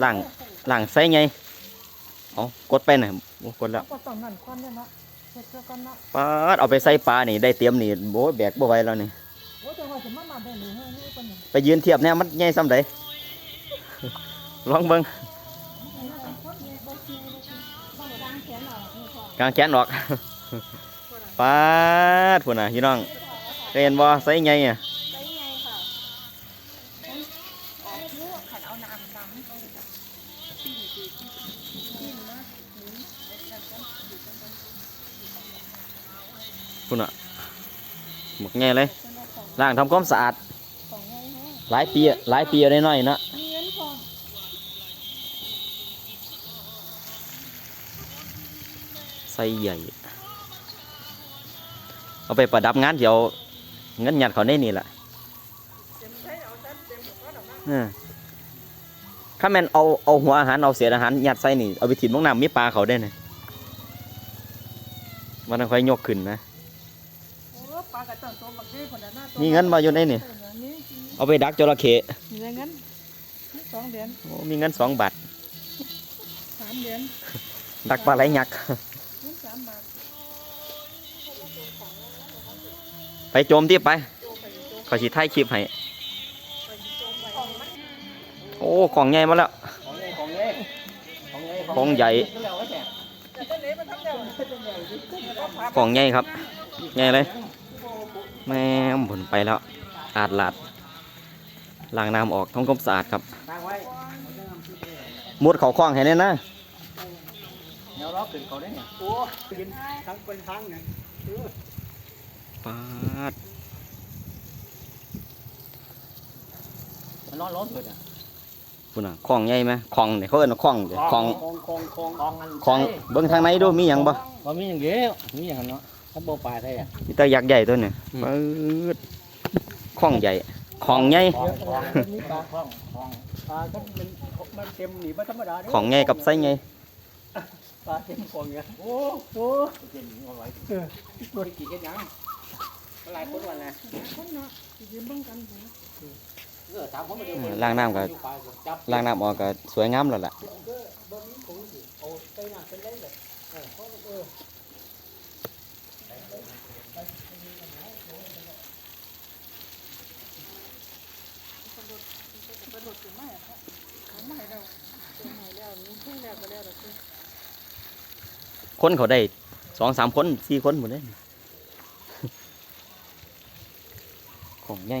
หลังหลังไส้ไงเอากดไปหน่อยโอ้กดแล้วก็ต้องนั่นก้อนเนี่ยเนาะเฮ็ดเพื่อก้อนเนาะปาดเอาไปใส่ปลานี่ได้เตรียมนี่โอ้ยแบกบ่ไหวแล้วนี่โอ้แต่ว่าจะมามาได้หรือเฮ้ยนี่เป็นหยังไปยืนเทียบเนี่ยมันใหญ่ซ้ำใดลองเบิ่งต้องล้างแขนออกนี่พอกางแขนออกปาดพุ่นน่ะพี่น้องเคยเห็นบ่ใส่ไงอะ คุณอะหมกแง่เลยล้างทำความสะอาด หลายปีหลายปีได้หน่อยนะใส่ใหญ่ เอาไปประดับงานเดี๋ยวเงินหยัดเขาได้นี่แหละ ถ้าแม่นเอาเอาหัวอาหารเอาเศษอาหารยัดใส่นี่เอาไปถิ่มลงน้ำมีปลาเขาได้นะมันต้องค่อยยกขึ้นนะโอ้ปลากระต้นตัวบักเด้คนนั้นน่ะมีเงินมาอยู่ในนี่มีเอาไปดักจระเข้มีเงินมีสองเดือนโอ้มีเงินสองบาทสามเดือนดักปลาไหลยักษ์เงินสามบาทไปโจมที่ไปโจไปโจขอฉีดท้ายคลิปให้ โอ้ของใหญ่มาแล้ว ของใหญ่ของใหญ่ของใหญ่ของใหญ่แต่ต้นเล็กมันทำแล้วต้นใหญ่ที่ขึ้นแล้วพับของใหญ่ครับ ใหญ่เลยแม่ผลไปแล้ว อาดลาดล้างน้ำออกทำความสะอาดครับตั้งไว้มุดเขาคล้องให้แน่นะแนวล็อกขึ้นเขาได้เนี่ยโอ้ยินทั้งเป็นทั้งไงปาดมันร้อนร้อนเลยอะ คุณน่ะคล้องใหญ่ไหมคล้องเนี่ยเขาเอิ้นว่าคล้องเด้คล้องคองคองคองคองอันคล้องเบิ่งทางในดูมีหยังบ่บ่มีอย่างเดียวมีอย่างนั้นเนาะถ้าโบปลาใช่อะมีแต่ยักษ์ใหญ่ตัวเนี่ยปาดคล้องใหญ่คล้องใหญ่คองคองมีปลาคองคองปลาก็มันมันเต็มหนีไม่ธรรมดาของใหญ่กับไส้ใหญ่ปลาเต็มคองเงี้ยโอ้โหเต็มเอาไว้เออตัวกี่กันยังหลายคนวันไงคนเนาะยืมเบิ่งกันดูเออสามคนมาเดียวเออล้างน้ำก็ ล้างน้ำออกก็สวยงามแล้วล่ะโอ้ใส่น้ำเลยแหล้วนี่เพิ่งแล้วก็แล้วแล้วคือคนเขาได้สองสามคนสี่คนหมดเลยของใหญ่